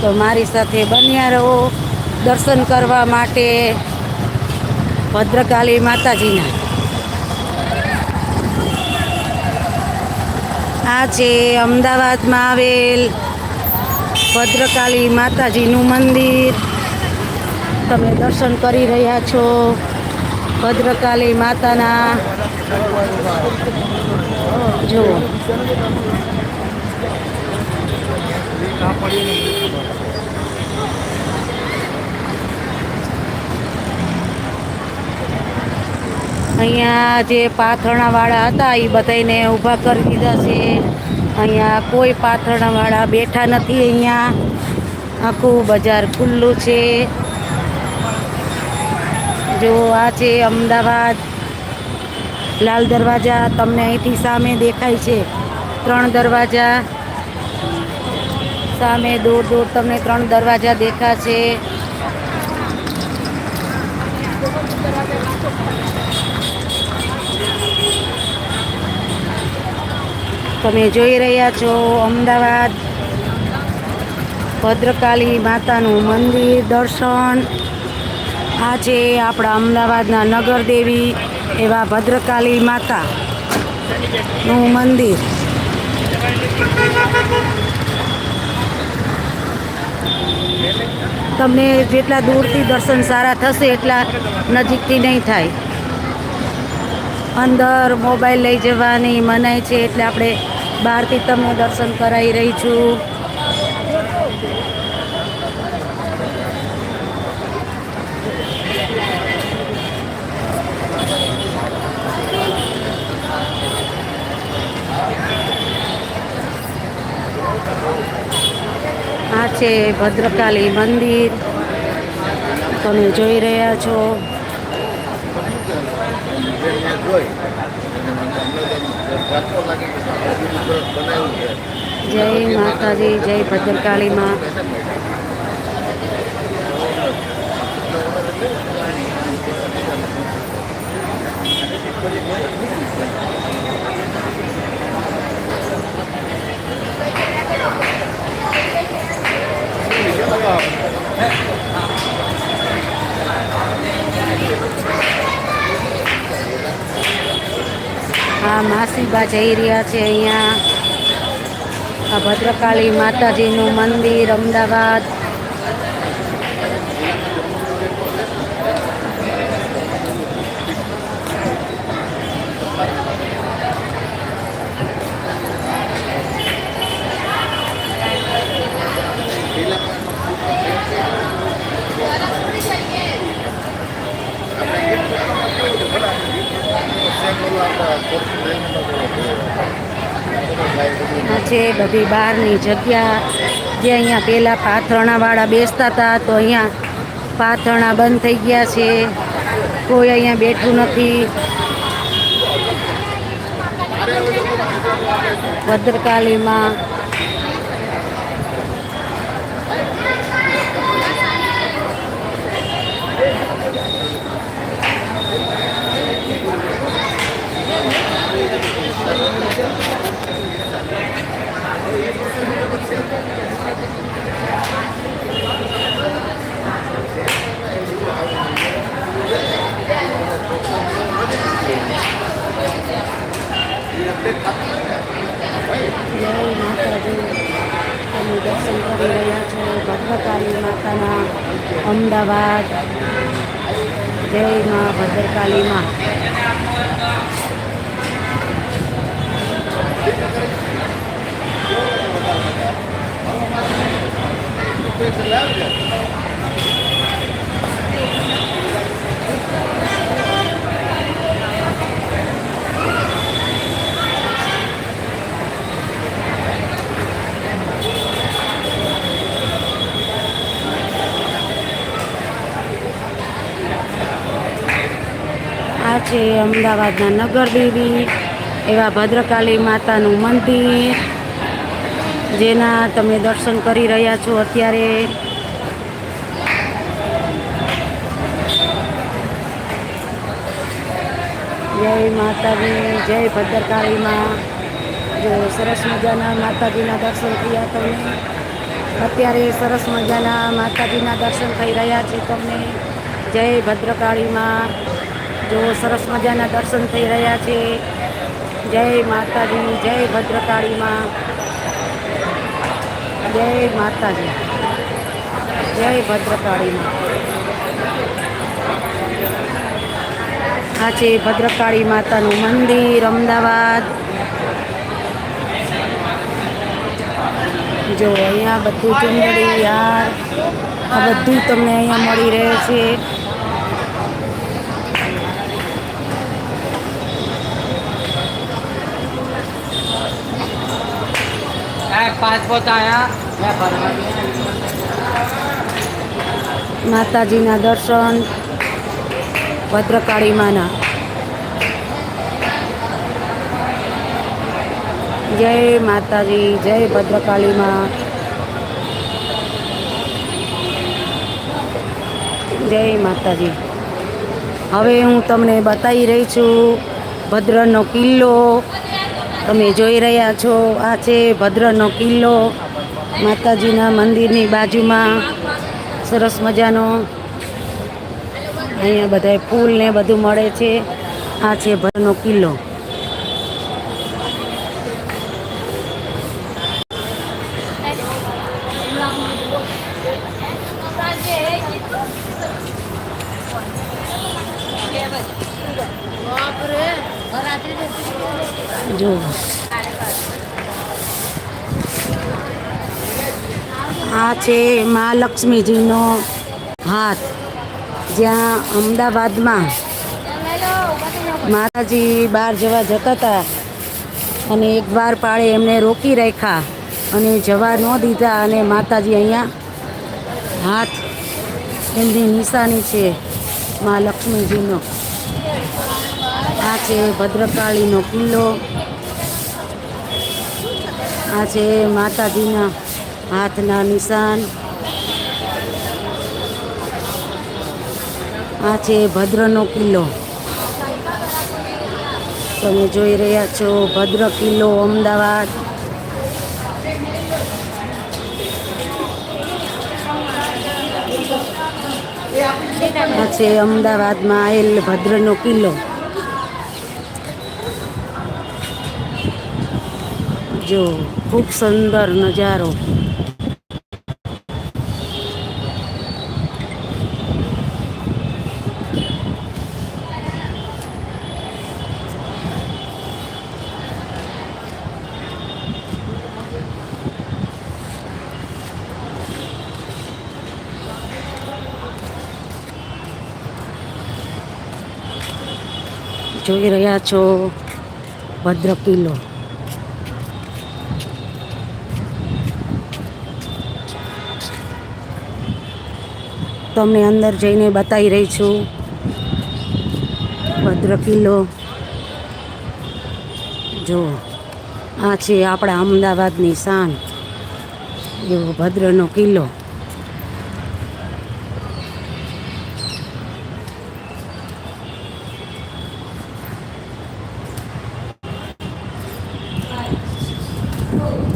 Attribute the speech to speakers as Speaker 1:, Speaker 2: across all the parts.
Speaker 1: તો મારી સાથે બન્યા રહો દર્શન કરવા માટે ભદ્રકાળી માતાજીના. આ છે અમદાવાદમાં આવેલ ભદ્રકાળી માતાજીનું મંદિર. તમે દર્શન કરી રહ્યા છો ભદ્રકાલી માતાના. જુઓ. અહીંયા જે પાથરણાવાળા હતા એ બધાને ઊભા કરી દીધા છે. અહીંયા કોઈ પાથરણાવાળા બેઠા નથી અહીંયા. આખું બજાર ખુલ્લું છે. જો આ છે અમદાવાદ. લાલ દરવાજા તમને અહીંથી સામે દેખાય છે. ત્રણ દરવાજા સામે દૂર દૂર તમને ત્રણ દરવાજા દેખાશે. તમે જોઈ રહ્યા છો અમદાવાદ ભદ્રકાલી માતાનું મંદિર દર્શન. આ છે આપણા અમદાવાદના નગરદેવી એવા ભદ્રકાલી માતા નું મંદિર. તમને જેટલા દૂરથી દર્શન સારા થશે એટલા નજીકથી નહીં થાય. અંદર મોબાઈલ લઈ જવાની મનાય છે એટલે આપણે બહારથી તમને દર્શન કરાવી રહી છું. છે ભદ્રકાલી મંદિર. તમે જોઈ રહ્યા છો. જય માતાજી જય ભદ્રકાળી માં આ માસીબા જઈ રહ્યા છે અહીંયા. આ ભદ્રકાળી માતાજીનું મંદિર અમદાવાદ. આ બધી બહારની જગ્યા જે અહીંયા પહેલાં પાથરણાવાળા બેસતા હતા, તો અહીંયા પાથરણા બંધ થઈ ગયા છે. કોઈ અહીંયા બેઠું નથી. ભદ્રકાલીમાં જય માતાજી તમે દર્શન કરી રહ્યા છો ભદ્રકાળી માતાના અમદાવાદ. જય મા ભદ્રકાલી માં. આ છે અમદાવાદના નગરદેવી એવા ભદ્રકાળી માતાનું મંદિર, જેના તમે દર્શન કરી રહ્યા છો અત્યારે. જય માતાજી, જય ભદ્રકાળીમાં જો સરસ મજાના માતાજીના દર્શન થયા તમને. અત્યારે સરસ મજાના માતાજીના દર્શન થઈ રહ્યા છે તમને. જય ભદ્રકાળીમાં જો સરસ મજાના દર્શન થઈ રહ્યા છે. જય માતાજી, જય ભદ્રકાળીમાં. જય માતાજી, જય ભદ્રકાળીમાં. આ છે ભદ્રકાળી માતાનું મંદિર, અમદાવાદ. જો અહીંયા બધું ચુંદડી યાર. આ બધું તમને અહીંયા મળી રહે છે.
Speaker 2: પાસપોર્ટ આયા
Speaker 1: માતાજીના દર્શન, ભદ્રકાળી માના. જય માતાજી, જય ભદ્રકાળી માં. જય માતાજી. હવે હું તમને બતાવી રહી છું ભદ્રનો કિલ્લો. તમે જોઈ રહ્યા છો, આ છે ભદ્રનો કિલ્લો. માતાજીના મંદિરની બાજુમાં સરસ મજાનો અહીંયા બધા ફૂલ ને બધું મળે છે. આ છે ભદ્રનો કિલ્લો. જો આ છે મહાલક્ષ્મીજીનો હાથ. જ્યાં અમદાવાદમાં માતાજી બહાર જવા જતા હતા અને એક વાર પાળે એમને રોકી રાખ્યા અને જવા ન દીધા અને માતાજી અહીંયા હાથ એમની નિશાની છે મા લક્ષ્મીજીનો. આ છે ભદ્રકાળીનો કિલ્લો. આ છે માતાજીના હાથના નિશાન. આ છે ભદ્રનો કિલ્લો. તમે જોઈ રહ્યા છો ભદ્ર કિલ્લો અમદાવાદ. આ છે અમદાવાદમાં આવેલ ભદ્રનો કિલ્લો. જો ખૂબ સુંદર નજારો જોઈ રહ્યા છો ભદ્ર કિલ્લો તમને અંદર જઈને બતાવી રહી છું. ભદ્ર કિલ્લો. જો આ છે આપણા અમદાવાદની શાન. એવો ભદ્રનો કિલ્લો. જો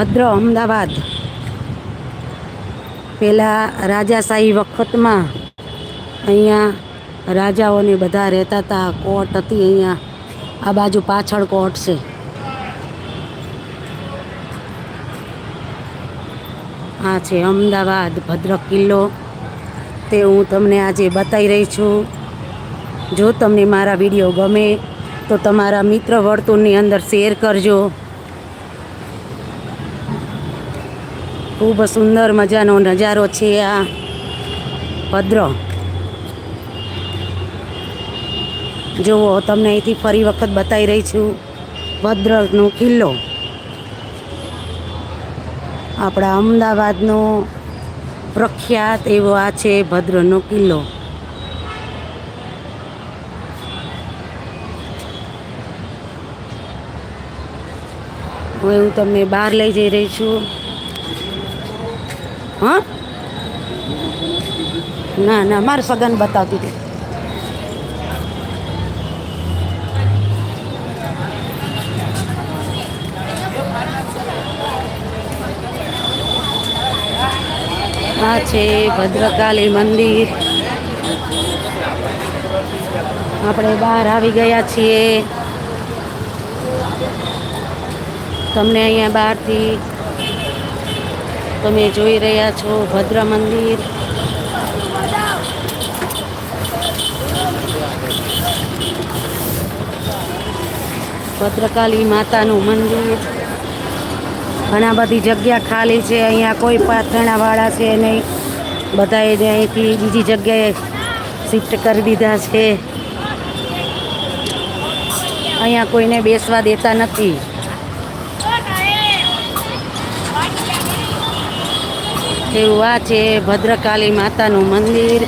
Speaker 1: ભદ્ર અમદાવાદ. પહેલાં રાજાશાહી વખતમાં અહીંયા રાજાઓને બધા રહેતા હતા. કોર્ટ હતી અહીંયા. આ બાજુ પાછળ કોર્ટ છે. આ છે અમદાવાદ ભદ્ર કિલ્લો. તે હું તમને આજે બતાવી રહી છું. જો તમને મારા વીડિયો ગમે તો તમારા મિત્ર વર્તુળની અંદર શેર કરજો. ખૂબ સુંદર મજાનો નજારો છે આ ભદ્ર. જુઓ, તમને અહીંથી ફરી વખત બતાવી રહી છું ભદ્રનો કિલ્લો. આપણા અમદાવાદનો પ્રખ્યાત એવો આ છે ભદ્રનો કિલ્લો. હું એવું તમને બહાર લઈ જઈ રહી છું. હા? ના ના, મારે સગન બતાવતી હતી. આ છે ભદ્રકાલી મંદિર. આપણે બહાર આવી ગયા છીએ. તમને અહીંયા બહારથી તમે જોઈ રહ્યા છો ભદ્ર મંદિર. ભદ્રકાલી માતાનું મંદિર. ઘણા બધી જગ્યા ખાલી છે, અહીંયા કોઈ પાથરણાવાળા છે નહીં. બધાએ અહીંથી બીજી જગ્યાએ શિફ્ટ કરી દીધા છે. અહીંયા કોઈને બેસવા દેતા નથી. એવું આ છે ભદ્રકાલી માતાનું મંદિર.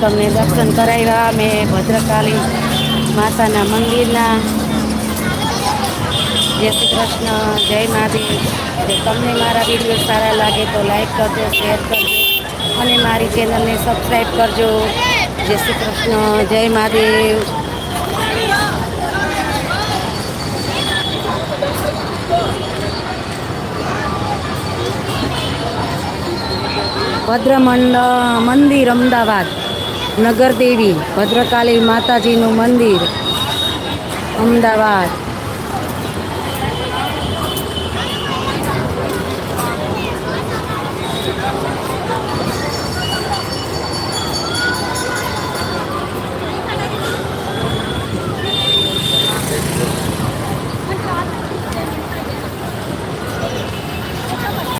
Speaker 1: તમને દર્શન કરાવ્યા મેં ભદ્રકાલી માતાના મંદિરના. જય શ્રી કૃષ્ણ, જય મહાદેવ. તમને મારા વીડિયો સારા લાગે તો લાઈક કરજો, શેર કરજો અને મારી ચેનલને સબસ્ક્રાઈબ કરજો. જય શ્રી કૃષ્ણ, જય મહાદેવ. ભદ્રમંડ મંદિર અમદાવાદ નગરદેવી ભદ્રકાલી માતાજીનું મંદિર અમદાવાદ.